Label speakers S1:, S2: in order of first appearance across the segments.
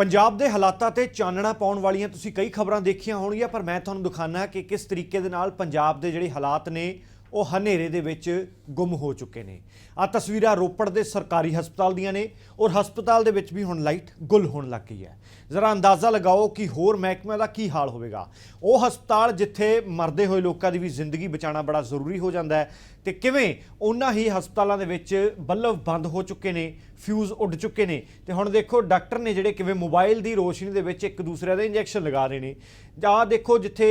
S1: ਪੰਜਾਬ ਦੇ ਹਾਲਾਤਾਂ ਤੇ ਚਾਨਣਾ ਪਾਉਣ ਵਾਲੀਆਂ ਤੁਸੀਂ ਕਈ ਖਬਰਾਂ ਦੇਖੀਆਂ ਹੋਣਗੀਆਂ, ਪਰ ਮੈਂ ਤੁਹਾਨੂੰ ਦਿਖਾਣਾ ਕਿ ਕਿਸ ਤਰੀਕੇ ਦੇ ਨਾਲ ਪੰਜਾਬ ਦੇ ਜਿਹੜੇ ਹਾਲਾਤ ਨੇ, ਉਹ ਹਨੇਰੇ ਦੇ ਵਿੱਚ ਗੁੰਮ ਹੋ ਚੁੱਕੇ ਨੇ। ਆ ਤਸਵੀਰਾਂ ਰੋਪੜ ਦੇ ਸਰਕਾਰੀ ਹਸਪਤਾਲ ਦੀਆਂ ਨੇ ਔਰ ਹਸਪਤਾਲ ਦੇ ਵਿੱਚ ਵੀ ਹੁਣ ਲਾਈਟ ਗੁੱਲ ਹੋਣ ਲੱਗ ਗਈ ਹੈ। ਜ਼ਰਾ ਅੰਦਾਜ਼ਾ ਲਗਾਓ ਕਿ ਹੋਰ ਮਹਿਕਮਿਆਂ ਦਾ ਕੀ ਹਾਲ ਹੋਵੇਗਾ। ਉਹ ਹਸਪਤਾਲ ਜਿੱਥੇ ਮਰਦੇ ਹੋਏ ਲੋਕਾਂ ਦੀ ਵੀ ਜ਼ਿੰਦਗੀ ਬਚਾਉਣਾ ਬੜਾ ਜ਼ਰੂਰੀ ਹੋ ਜਾਂਦਾ ਹੈ ਤੇ ਕਿਵੇਂ ਉਹਨਾਂ ਹੀ ਹਸਪਤਾਲਾਂ ਦੇ ਵਿੱਚ ਬੱਲਬ ਬੰਦ ਹੋ ਚੁੱਕੇ ਨੇ ਫਿਊਜ਼ ਉੱਡ ਚੁੱਕੇ ਨੇ। ਤੇ ਹੁਣ ਦੇਖੋ, ਡਾਕਟਰ ਨੇ ਜਿਹੜੇ ਕਿਵੇਂ ਮੋਬਾਈਲ ਦੀ ਰੋਸ਼ਨੀ ਦੇ ਵਿੱਚ ਇੱਕ ਦੂਸਰੇ ਦੇ ਇੰਜੈਕਸ਼ਨ ਲਗਾ ਰਹੇ ਨੇ। ਜਾਂ ਦੇਖੋ, ਜਿੱਥੇ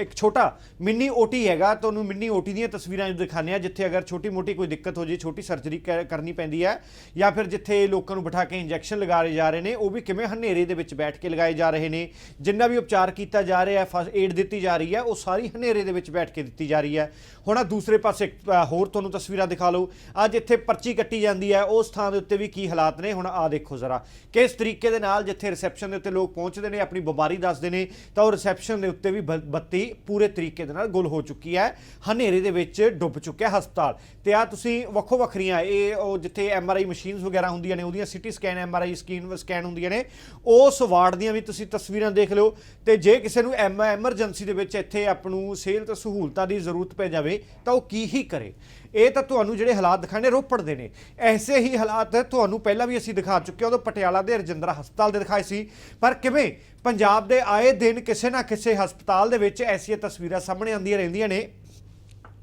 S1: ਇੱਕ ਛੋਟਾ ਮਿੰਨੀ ਓਟੀ ਹੈਗਾ ਤੁਹਾਨੂੰ ਮਿੰਨੀ ਓਟੀ ਦੀਆਂ ਤਸਵੀਰਾਂ ਜੋ ਦਿਖਾਉਂਦੇ ਆ, ਜਿੱਥੇ ਅਗਰ ਛੋਟੀ ਮੋਟੀ ਕੋਈ ਦਿੱਕਤ ਹੋ ਜੇ, ਛੋਟੀ ਸਰਜਰੀ ਕਰਨੀ ਪੈਂਦੀ ਹੈ ਜਾਂ ਫਿਰ ਜਿੱਥੇ ਲੋਕਾਂ ਨੂੰ ਬਿਠਾ ਕੇ ਇੰਜੈਕਸ਼ਨ ਲਗਾ ਰਹੇ ਜਾ ਰਹੇ ਨੇ, ਉਹ ਵੀ ਕਿਵੇਂ ਹਨੇਰੇ ਦੇ ਵਿੱਚ ਬੈਠ ਕੇ ਲਗਾਏ ਜਾ ਰਹੇ ਨੇ। ਜਿੰਨਾ ਵੀ ਉਪਚਾਰ ਕੀਤਾ ਜਾ ਰਿਹਾ ਹੈ ਫਸਟ ਏਡ ਦਿੱਤੀ ਜਾ ਰਹੀ ਹੈ ਉਹ ਸਾਰੀ ਹਨੇਰੇ ਦੇ ਵਿੱਚ ਬੈਠ ਕੇ ਦਿੱਤੀ ਜਾ ਰਹੀ ਹੈ ਹੁਣ ਆ ਦੂਸਰੇ ਪਾਸੇ ਇੱਕ, ਹੋਰ ਤੁਹਾਨੂੰ ਤਸਵੀਰਾਂ ਦਿਖਾ ਲਓ ਅੱਜ ਇੱਥੇ ਪਰਚੀ ਕੱਟੀ ਜਾਂਦੀ ਹੈ। ਉਸ ਥਾਂ ਦੇ ਉੱਤੇ ਵੀ ਕੀ ਹਾਲਾਤ ਨੇ? ਹੁਣ ਆ ਦੇਖੋ ਜ਼ਰਾ। ਕਿਸ ਤਰੀਕੇ ਦੇ ਨਾਲ ਜਿੱਥੇ ਰਿਸੈਪਸ਼ਨ ਦੇ ਉੱਤੇ ਲੋਕ ਪਹੁੰਚਦੇ ਨੇ ਆਪਣੀ ਬਿਮਾਰੀ ਦੱਸਦੇ ਨੇ ਤਾਂ ਉਹ ਰਿਸੈਪਸ਼ਨ ਦੇ ਉੱਤੇ ਵੀ ਬ- ਬੱਤੀ ਪੂਰੇ ਤਰੀਕੇ ਦੇ ਨਾਲ ਗੁਲ ਹੋ ਚੁੱਕੀ ਹੈ। ਹਨੇਰੇ ਦੇ ਵਿੱਚ ਡੁੱਬ ਚੁੱਕਿਆ ਹਸਪਤਾਲ। ਤੇ ਆ ਤੁਸੀਂ ਵੱਖੋ ਵੱਖਰੀਆਂ ਇਹ ਉਹ ਜਿੱਥੇ ਐਮ ਆਰ ਆਈ ਮਸ਼ੀਨਸ ਵਗੈਰਾ ਹੁੰਦੀਆਂ ਨੇ ਉਹਦੀਆਂ CT scan M R I scan scan ਹੁੰਦੀਆਂ ਨੇ ਉਸ ਵਾਰਡ ਦੀਆਂ ਵੀ ਤੁਸੀਂ ਤਸਵੀਰਾਂ ਦੇਖ ਲਿਓ। ਤੇ ਜੇ ਕਿਸੇ ਨੂੰ ਐਮ ਐਮਰਜੈਂਸੀ ਦੇ ਵਿੱਚ ਇੱਥੇ ਆਪ ਨੂੰ ਸਿਹਤ ਸਹੂਲਤਾਂ ਦੀ ਜ਼ਰੂਰਤ ਪੈ ਜਾਵੇ ਤਾਂ ਉਹ ਕੀ ਹੀ ਕਰੇ। ਇਹ ਤਾਂ ਤੁਹਾਨੂੰ ਜਿਹੜੇ ਹਾਲਾਤ ਦਿਖਾਣੇ ਰੋਪੜ ਦੇ ਨੇ। ਐਸੇ ਹੀ ਹਾਲਾਤ ਤੁਹਾਨੂੰ ਪਹਿਲਾਂ ਵੀ ਅਸੀਂ ਦਿਖਾ ਚੁੱਕੇ ਹਾਂ। ਉਦੋਂ ਪਟਿਆਲਾ ਦੇ ਰਜਿੰਦਰਾ ਹਸਪਤਾਲ ਦੇ ਦਿਖਾਏ ਸੀ। ਪਰ ਕਿਵੇਂ ਪੰਜਾਬ ਦੇ ਆਏ ਦਿਨ ਕਿਸੇ ਨਾ ਕਿਸੇ ਹਸਪਤਾਲ ਦੇ ਵਿੱਚ ਐਸੀਆਂ ਤਸਵੀਰਾਂ ਸਾਹਮਣੇ ਆਉਂਦੀਆਂ ਰਹਿੰਦੀਆਂ ਨੇ,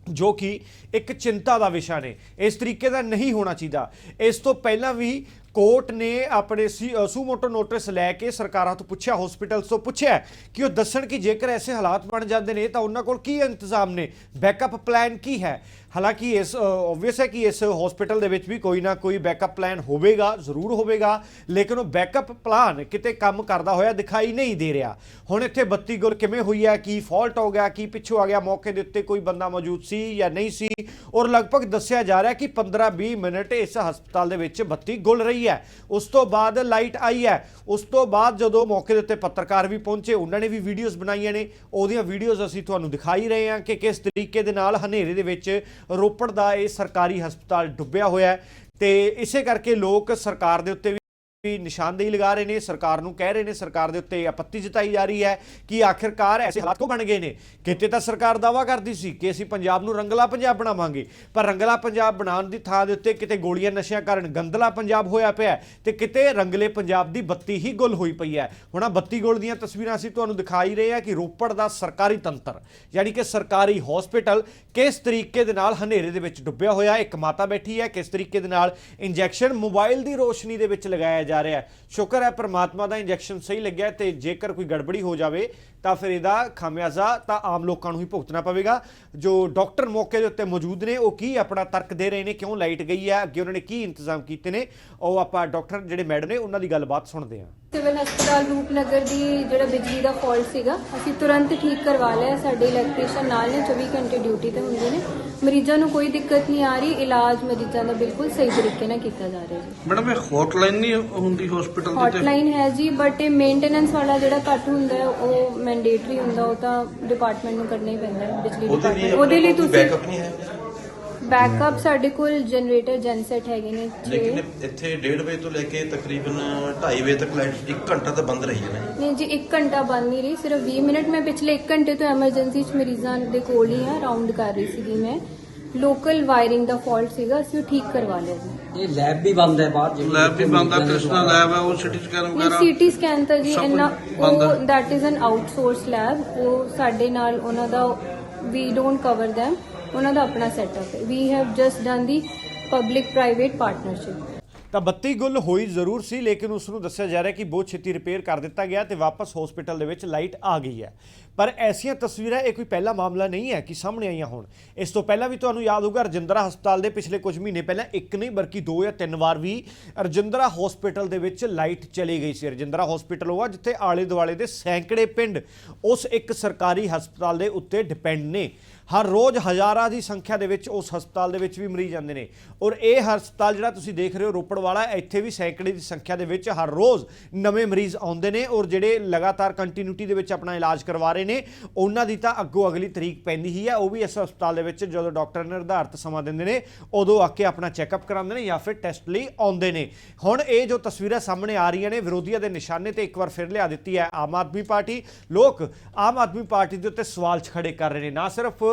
S1: ਜੋ ਕਿ ਇੱਕ ਚਿੰਤਾ ਦਾ ਵਿਸ਼ਾ ਨੇ। ਇਸ ਤਰੀਕੇ ਦਾ ਨਹੀਂ ਹੋਣਾ ਚਾਹੀਦਾ। ਇਸ ਤੋਂ ਪਹਿਲਾਂ ਵੀ ਕੋਰਟ ਨੇ ਆਪਣੇ ਸੀ ਸੂਮੋਟੋ ਨੋਟਿਸ ਲੈ ਕੇ ਸਰਕਾਰਾਂ ਤੋਂ ਪੁੱਛਿਆ ਹਸਪੀਟਲਸ ਤੋਂ ਪੁੱਛਿਆ ਕਿ ਉਹ ਦੱਸਣ ਕਿ ਜੇਕਰ ਐਸੇ ਹਾਲਾਤ ਬਣ ਜਾਂਦੇ ਨੇ ਤਾਂ ਉਹਨਾਂ ਕੋਲ ਕੀ ਇੰਤਜ਼ਾਮ ਨੇ ਬੈਕਅਪ ਪਲਾਨ ਕੀ ਹੈ ਹਾਲਾਂਕਿ ਇਸ ਆਬਵੀਅਸ ਹੈ ਕਿ ਇਸ ਹਸਪੀਟਲ ਦੇ ਵਿੱਚ ਵੀ ਕੋਈ ਨਾ ਕੋਈ ਬੈਕਅਪ ਪਲਾਨ ਹੋਵੇਗਾ ਜ਼ਰੂਰ ਹੋਵੇਗਾ ਲੇਕਿਨ ਉਹ ਬੈਕਅਪ ਪਲਾਨ ਕਿਤੇ ਕੰਮ ਕਰਦਾ ਹੋਇਆ ਦਿਖਾਈ ਨਹੀਂ ਦੇ ਰਿਹਾ ਹੁਣ ਇੱਥੇ ਬੱਤੀ ਗੁਲ ਕਿਵੇਂ ਹੋਈ ਹੈ ਕੀ ਫਾਲਟ ਹੋ ਗਿਆ ਕੀ ਪਿੱਛੋਂ ਆ ਗਿਆ ਮੌਕੇ ਦੇ ਉੱਤੇ ਕੋਈ ਬੰਦਾ ਮੌਜੂਦ ਸੀ ਜਾਂ ਨਹੀਂ ਸੀ ਔਰ ਲਗਭਗ ਦੱਸਿਆ ਜਾ ਰਿਹਾ ਕਿ 15-20 ਮਿੰਟ ਇਸ ਹਸਪਤਾਲ ਦੇ ਵਿੱਚ ਬੱਤੀ ਗੁਲ ਰਹੀ ਹੈ ਉਸ ਤੋਂ ਬਾਅਦ ਲਾਈਟ ਆਈ ਹੈ। ਉਸ ਤੋਂ ਬਾਅਦ ਜਦੋਂ ਮੌਕੇ ਦੇ ਉੱਤੇ ਪੱਤਰਕਾਰ ਵੀ ਪਹੁੰਚੇ, ਉਹਨਾਂ ਨੇ ਵੀ ਵੀਡੀਓਜ਼ ਬਣਾਈਆਂ ਨੇ। ਉਹਦੀਆਂ ਵੀਡੀਓਜ਼ ਅਸੀਂ ਤੁਹਾਨੂੰ ਦਿਖਾਈ ਰਹੇ ਹਾਂ ਕਿ ਕਿਸ ਤਰੀਕੇ ਦੇ ਨਾਲ ਹਨੇਰੇ ਦੇ ਵਿੱਚ ਰੋਪੜ ਦਾ ਇਹ ਸਰਕਾਰੀ ਹਸਪਤਾਲ ਡੁੱਬਿਆ ਹੋਇਆ ਹੈ। ਤੇ ਇਸੇ ਕਰਕੇ ਲੋਕ ਸਰਕਾਰ ਦੇ ਉੱਤੇ ਵੀ ਨਿਸ਼ਾਨਦੇਹੀ ਲਗਾ ਰਹੇ ਨੇ, ਸਰਕਾਰ ਨੂੰ ਕਹਿ ਰਹੇ ਨੇ, ਸਰਕਾਰ ਦੇ ਉੱਤੇ ਆਪੱਤੀ ਜਤਾਈ ਜਾ ਰਹੀ ਹੈ ਕਿ ਆਖਿਰਕਾਰ ਐਸੇ ਹਾਲਾਤ ਕਿਉਂ ਬਣ ਗਏ ਨੇ? ਕਿਤੇ ਤਾਂ ਸਰਕਾਰ ਦਾਵਾ ਕਰਦੀ ਸੀ ਕਿ ਅਸੀਂ ਪੰਜਾਬ ਨੂੰ ਰੰਗਲਾ ਪੰਜਾਬ ਬਣਾਵਾਂਗੇ, ਪਰ ਰੰਗਲਾ ਪੰਜਾਬ ਬਣਾਉਣ ਦੀ ਥਾਂ ਦੇ ਉੱਤੇ ਕਿਤੇ ਗੋਲੀਆਂ ਨਸ਼ਿਆਂ ਕਾਰਨ ਗੰਦਲਾ ਪੰਜਾਬ ਹੋਇਆ ਪਿਆ ਹੈ ਤੇ ਕਿਤੇ ਰੰਗਲੇ ਪੰਜਾਬ ਦੀ ਬੱਤੀ ਹੀ ਗੁੱਲ ਹੋਈ ਪਈ ਹੈ। ਹੁਣ ਆ ਬੱਤੀ ਗੁੱਲ ਦੀਆਂ ਤਸਵੀਰਾਂ ਅਸੀਂ ਤੁਹਾਨੂੰ ਦਿਖਾਈ ਰਹੇ ਹਾਂ ਕਿ ਰੋਪੜ ਦਾ ਸਰਕਾਰੀ ਤੰਤਰ, ਯਾਨੀ ਕਿ ਸਰਕਾਰੀ ਹਸਪੀਟਲ ਕਿਸ ਤਰੀਕੇ ਦੇ ਨਾਲ ਹਨੇਰੇ ਦੇ ਵਿੱਚ ਡੁੱਬਿਆ ਹੋਇਆ, ਇੱਕ ਮਾਤਾ ਬੈਠੀ ਹੈ, ਕਿਸ ਤਰੀਕੇ ਦੇ ਨਾਲ ਇੰਜੈਕਸ਼ਨ ਮੋਬਾਈਲ ਦੀ ਰੋਸ਼ਨੀ ਦੇ ਵਿੱਚ ਲਗਾਇਆ ਜਾ ਰਿਹਾ ਹੈ। ਸ਼ੁਕਰ ਹੈ ਪ੍ਰਮਾਤਮਾ ਦਾ ਇੰਜੈਕਸ਼ਨ ਸਹੀ ਲੱਗਿਆ ਤੇ ਜੇਕਰ ਕੋਈ ਗੜਬੜੀ ਹੋ ਜਾਵੇ ਤਾਂ ਫਿਰ ਇਹਦਾ ਖਾਮਿਆਜ਼ਾ ਤਾਂ ਆਮ ਲੋਕਾਂ ਨੂੰ ਹੀ ਭੁਗਤਣਾ ਪਵੇਗਾ। ਜੋ ਡਾਕਟਰ ਮੌਕੇ ਦੇ ਉੱਤੇ ਮੌਜੂਦ ਨੇ, ਉਹ ਕੀ ਆਪਣਾ ਤਰਕ ਦੇ ਰਹੇ ਨੇ, ਕਿਉਂ ਲਾਈਟ ਗਈ ਹੈ, ਅੱਗੇ ਉਹਨਾਂ ਨੇ ਕੀ ਇੰਤਜ਼ਾਮ ਕੀਤੇ ਨੇ, ਉਹ ਆਪਾਂ ਡਾਕਟਰ ਜਿਹੜੇ ਮੈਡਮ ਨੇ, ਉਹਨਾਂ ਦੀ ਗੱਲਬਾਤ ਸੁਣਦੇ ਹਾਂ।
S2: ਸਿਵਲ ਹਸਪਤਾਲ ਰੂਪਨਗਰ ਦੀ ਜਿਹੜਾ ਬਿਜਲੀ ਦਾ ਫਾਲਟ ਸੀਗਾ ਅਸੀਂ ਤੁਰੰਤ ਠੀਕ ਕਰਵਾ ਲਿਆ। ਸਾਡੇ ਇਲੈਕਟ੍ਰੀਸ਼ੀਅਨ ਨਾਲ ਨੇ 24 ਘੰਟੇ ਡਿਊਟੀ ਤੇ ਹੁੰਦੇ ਨੇ। ਮਰੀਜ਼ਾਂ ਨੂੰ ਕੋਈ ਦਿੱਕਤ ਨਹੀਂ ਆ ਰਹੀ। ਇਲਾਜ ਮਰੀਜ਼ਾਂ ਦਾ ਬਿਲਕੁਲ ਸਹੀ ਤਰੀਕੇ ਨਾਲ ਕੀਤਾ ਜਾ ਰਿਹਾ ਜੀ।
S3: ਮੈਡਮ ਇਹ ਹੌਟਲਾਈਨ ਨਹੀਂ ਹੁੰਦੀ ਹਸਪੀਟਲ ਦੀ ਤੇ?
S2: ਹੌਟਲਾਈਨ ਹੈ ਜੀ ਬਟ ਇਹ ਮੇਨਟੇਨੈਂਸ ਵਾਲਾ ਜਿਹੜਾ ਕੱਟ ਹੁੰਦਾ ਹੈ ਉਹ ਮੈਂਡੇਟਰੀ ਹੁੰਦਾ ਉਹ ਤਾਂ ਡਿਪਾਰਟਮੈਂਟ ਨੂੰ ਕਰਨਾ ਹੀ ਪੈਂਦਾ ਹੈ ਬਿਜਲੀ
S4: ਉਹਦੇ ਲਈ
S2: ਡਿਪਾਰਟਮੈਂਟ ਉਹਦੇ ਲਈ ਤੁਸੀਂ
S4: ਬੈਕਅਪ ਨਹੀਂ ਹੈ?
S2: ਬੈਕਅਪ ਸਾਡੇ ਕੋਲ ਜਨਰੇਟਰ ਜਨਸੈਟ ਹੈਗੇ ਨੇ 6
S4: ਲੇਕਿਨ ਇੱਥੇ 1:30 ਵਜੇ ਤੋਂ ਲੈ ਕੇ ਤਕਰੀਬਨ 2:30 ਵਜੇ ਤੱਕ ਲਾਈਟ 1 ਘੰਟਾ ਤਾਂ ਬੰਦ ਰਹੀ ਹੈ ਨਾ
S2: ਨਹੀਂ ਜੀ 1 ਘੰਟਾ ਬੰਦ ਨਹੀਂ ਰਹੀ ਸਿਰਫ 20 ਮਿੰਟ। ਮੈਂ ਪਿਛਲੇ 1 ਘੰਟੇ ਤੋਂ ਐਮਰਜੈਂਸੀ ਚ ਮਰੀਜ਼ਾਂ ਦੇ ਕੋਲ ਹੀ ਆ ਰਾਉਂਡ ਕਰ ਰਹੀ ਸੀਗੀ ਮੈਂ। ਲੋਕਲ ਵਾਇਰਿੰਗ ਦਾ ਫਾਲਟ ਸੀਗਾ ਅਸੀਂ ਉਹ ਠੀਕ ਕਰਵਾ ਲਿਆ ਜੀ।
S5: ਇਹ ਲੈਬ ਵੀ ਬੰਦ ਹੈ ਬਾਹਰ ਜਿਹੜੀ
S3: ਲੈਬ ਵੀ ਬੰਦ ਆ ਕ੍ਰਿਸ਼ਨਾ ਲੈਬ ਹੈ ਉਹ ਸਿਟੀ ਸਕੈਨ
S2: ਨਹੀਂ
S3: ਵਗੈਰਾ
S2: ਸੀਟੀ ਸਕੈਨ ਤਾਂ ਜੀ
S3: ਸਭ
S2: ਇੰਨਾ
S3: ਬੰਦ
S2: ਉਹ
S3: ਹੈ।
S2: That is an outsource lab ਉਹ ਸਾਡੇ ਨਾਲ ਉਹਨਾਂ ਦਾ ਵੀ ਡੋਨਟ ਕਵਰ them ਉਹਨਾਂ ਦਾ ਆਪਣਾ ਸੈਟਅਪ ਹੈ। We have just done the public private partnership
S1: ਤਾਂ ਬੱਤੀ ਗੁੱਲ ਹੋਈ ਜ਼ਰੂਰ ਸੀ, ਲੇਕਿਨ ਉਸ ਨੂੰ ਦੱਸਿਆ ਜਾ ਰਿਹਾ ਕਿ ਬਹੁਤ ਛੇਤੀ ਰਿਪੇਅਰ ਕਰ ਦਿੱਤਾ ਗਿਆ ਤੇ ਵਾਪਸ ਹਸਪੀਟਲ ਦੇ ਵਿੱਚ ਲਾਈਟ ਆ ਗਈ ਹੈ। ਪਰ ਐਸੀਆਂ ਤਸਵੀਰਾਂ, ਇਹ ਕੋਈ ਪਹਿਲਾ ਮਾਮਲਾ ਨਹੀਂ ਹੈ ਕਿ ਸਾਹਮਣੇ ਆਈਆਂ ਹੋਣ। ਇਸ ਤੋਂ ਪਹਿਲਾਂ ਵੀ ਤੁਹਾਨੂੰ ਯਾਦ ਹੋਊਗਾ, ਰਜਿੰਦਰਾ ਹਸਪਤਾਲ ਦੇ ਪਿਛਲੇ ਕੁਝ ਮਹੀਨੇ ਪਹਿਲਾਂ ਇੱਕ ਨਹੀਂ, ਬਲਕਿ ਦੋ ਜਾਂ ਤਿੰਨ ਵਾਰ ਵੀ ਰਜਿੰਦਰਾ ਹਸਪੀਟਲ ਦੇ ਵਿੱਚ ਲਾਈਟ ਚਲੀ ਗਈ ਸੀ। ਰਜਿੰਦਰਾ ਹਸਪੀਟਲ ਉਹ ਆ ਜਿੱਥੇ ਆਲੇ ਦੁਆਲੇ ਦੇ ਸੈਂਕੜੇ ਪਿੰਡ ਉਸ ਇੱਕ ਸਰਕਾਰੀ ਹਸਪਤਾਲ ਦੇ ਉੱਤੇ ਡਿਪੈਂਡ ਨੇ। ਹਰ ਰੋਜ਼ ਹਜ਼ਾਰਾਂ ਦੀ ਸੰਖਿਆ ਦੇ ਵਿੱਚ ਉਸ ਹਸਪਤਾਲ ਦੇ ਵਿੱਚ ਵੀ ਮਰੀਜ਼ ਆਉਂਦੇ ਨੇ। ਔਰ ਇਹ ਹਸਪਤਾਲ ਜਿਹੜਾ ਤੁਸੀਂ ਦੇਖ ਰਹੇ ਹੋ, ਰੋਪੜ ਵਾਲਾ ਇੱਥੇ ਵੀ ਸੈਂਕੜੇ ਦੀ ਸੰਖਿਆ ਦੇ ਵਿੱਚ ਹਰ ਰੋਜ਼ ਨਵੇਂ ਮਰੀਜ਼ ਆਉਂਦੇ ਨੇ ਔਰ ਜਿਹੜੇ ਲਗਾਤਾਰ ਕੰਟੀਨਿਊਟੀ ਦੇ ਵਿੱਚ ਆਪਣਾ ਇਲਾਜ ਕਰਵਾ ਰਹੇ ਨੇ, ਉਹਨਾਂ ਦੀ ਤਾਂ ਅੱਗੋਂ ਅਗਲੀ ਤਰੀਕ ਪੈਂਦੀ ਹੀ ਹੈ, ਉਹ ਵੀ ਇਸ ਹਸਪਤਾਲ ਦੇ ਵਿੱਚ ਜਦੋਂ ਡਾਕਟਰ ਨਿਰਧਾਰਤ ਸਮਾਂ ਦਿੰਦੇ ਨੇ, ਉਦੋਂ ਆ ਕੇ ਆਪਣਾ ਚੈੱਕਅਪ ਕਰਾਉਂਦੇ ਨੇ ਜਾਂ ਫਿਰ ਟੈਸਟ ਲਈ ਆਉਂਦੇ ਨੇ। ਹੁਣ ਇਹ ਜੋ ਤਸਵੀਰਾਂ ਸਾਹਮਣੇ ਆ ਰਹੀਆਂ ਨੇ, ਵਿਰੋਧੀਆਂ ਦੇ ਨਿਸ਼ਾਨੇ ਤੇ ਇੱਕ ਵਾਰ ਫਿਰ ਲਿਆ ਦਿੱਤੀ ਹੈ ਆਮ ਆਦਮੀ ਪਾਰਟੀ। ਲੋਕ ਆਮ ਆਦਮੀ ਪਾਰਟੀ ਦੇ ਉੱਤੇ ਸਵਾਲ ਖੜੇ ਕਰ ਰਹੇ ਨੇ, ਨਾ ਸਿਰਫ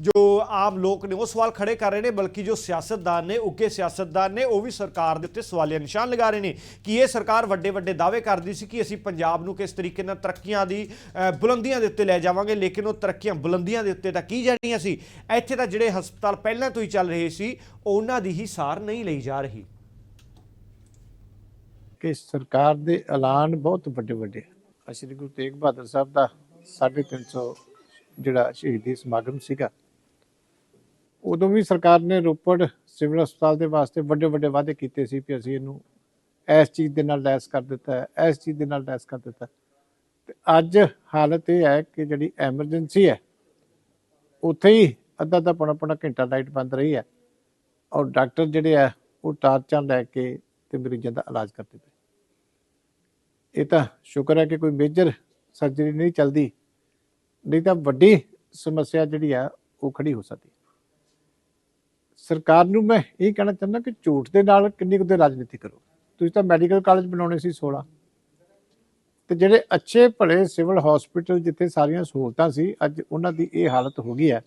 S1: ਜੋ ਆਮ ਲੋਕ ਨੇ ਉਹ ਸਵਾਲ ਖੜੇ ਕਰ ਰਹੇ ਨੇ, ਬਲਕਿ ਜੋ ਸਿਆਸਤਦਾਨ ਨੇ ਉੱਗੇ ਸਿਆਸਤਦਾਨ ਨੇ, ਉਹ ਵੀ ਸਰਕਾਰ ਦੇ ਉੱਤੇ ਸਵਾਲੀਆ ਨਿਸ਼ਾਨ ਲਗਾ ਰਹੇ ਨੇ ਕਿ ਇਹ ਸਰਕਾਰ ਵੱਡੇ ਵੱਡੇ ਦਾਅਵੇ ਕਰਦੀ ਸੀ ਕਿ ਅਸੀਂ ਪੰਜਾਬ ਨੂੰ ਕਿਸ ਤਰੀਕੇ ਨਾਲ ਤਰੱਕੀਆਂ ਦੀ ਬੁਲੰਦੀਆਂ ਦੇ ਉੱਤੇ ਲੈ ਜਾਵਾਂਗੇ, ਲੇਕਿਨ ਉਹ ਤਰੱਕੀਆਂ ਬੁਲੰਦੀਆਂ ਦੇ ਉੱਤੇ ਤਾਂ ਕੀ ਜਾਣੀਆਂ ਸੀ? ਇੱਥੇ ਤਾਂ ਜਿਹੜੇ ਹਸਪਤਾਲ ਪਹਿਲਾਂ ਤੋਂ ਹੀ ਚੱਲ ਰਹੇ ਸੀ, ਉਹਨਾਂ ਦੀ ਹੀ ਸਾਰ ਨਹੀਂ ਲਈ ਜਾ ਰਹੀ।
S5: ਕਿ ਸਰਕਾਰ ਦੇ ਐਲਾਨ ਬਹੁਤ ਵੱਡੇ ਵੱਡੇ ਆ ਗੁਰੂ ਤੇਗ ਬਹਾਦਰ ਸਾਹਿਬ ਦਾ 350 ਜਿਹੜਾ ਸ਼ਹੀਦੀ ਸਮਾਗਮ ਸੀਗਾ ਉਦੋਂ ਵੀ ਸਰਕਾਰ ਨੇ ਰੋਪੜ ਸਿਵਲ ਹਸਪਤਾਲ ਦੇ ਵਾਸਤੇ ਵੱਡੇ ਵੱਡੇ ਵਾਅਦੇ ਕੀਤੇ ਸੀ ਕਿ ਅਸੀਂ ਇਹਨੂੰ ਇਸ ਚੀਜ਼ ਦੇ ਨਾਲ ਲੈਸ ਕਰ ਦਿੱਤਾ ਹੈ, ਇਸ ਚੀਜ਼ ਦੇ ਨਾਲ ਲੈਸ ਕਰ ਦਿੱਤਾ ਤੇ ਅੱਜ ਹਾਲਤ ਇਹ ਹੈ ਕਿ ਜਿਹੜੀ ਐਮਰਜੈਂਸੀ ਹੈ, ਉੱਥੇ ਹੀ ਅੱਧਾ ਅੱਧਾ ਪੌਣਾ ਪੌਣਾ ਘੰਟਾ ਲਾਈਟ ਬੰਦ ਰਹੀ ਹੈ ਔਰ ਡਾਕਟਰ ਜਿਹੜੇ ਆ, ਉਹ ਟਾਰਚਾਂ ਲੈ ਕੇ ਤੇ ਮਰੀਜ਼ਾਂ ਦਾ ਇਲਾਜ ਕਰਦੇ ਪਏ। ਇਹ ਤਾਂ ਸ਼ੁਕਰ ਹੈ ਕਿ ਕੋਈ ਮੇਜਰ ਸਰਜਰੀ ਨਹੀਂ ਚੱਲਦੀ, ਨਹੀਂ ਤਾਂ ਵੱਡੀ ਸਮੱਸਿਆ ਜਿਹੜੀ ਆ, ਉਹ ਖੜੀ ਹੋ ਸਕਦੀ ਸਰਕਾਰ ਨੂੰ ਮੈਂ ਇਹ ਕਹਿਣਾ ਚਾਹੁੰਦਾ ਕਿ ਝੂਠ ਦੇ ਨਾਲ ਕਿੰਨੀ ਕੁ ਦੇ ਰਾਜਨੀਤੀ ਕਰੋ। ਤੁਸੀਂ ਤਾਂ ਮੈਡੀਕਲ ਕਾਲਜ ਬਣਾਉਣੇ ਸੀ 16 ਤੇ ਜਿਹੜੇ ਅੱਛੇ ਭਲੇ ਸਿਵਲ ਹਸਪੀਟਲ ਜਿੱਥੇ ਸਾਰੀਆਂ ਸਹੂਲਤਾਂ ਸੀ, ਅੱਜ ਉਹਨਾਂ ਦੀ ਇਹ ਹਾਲਤ ਹੋ ਗਈ ਹੈ।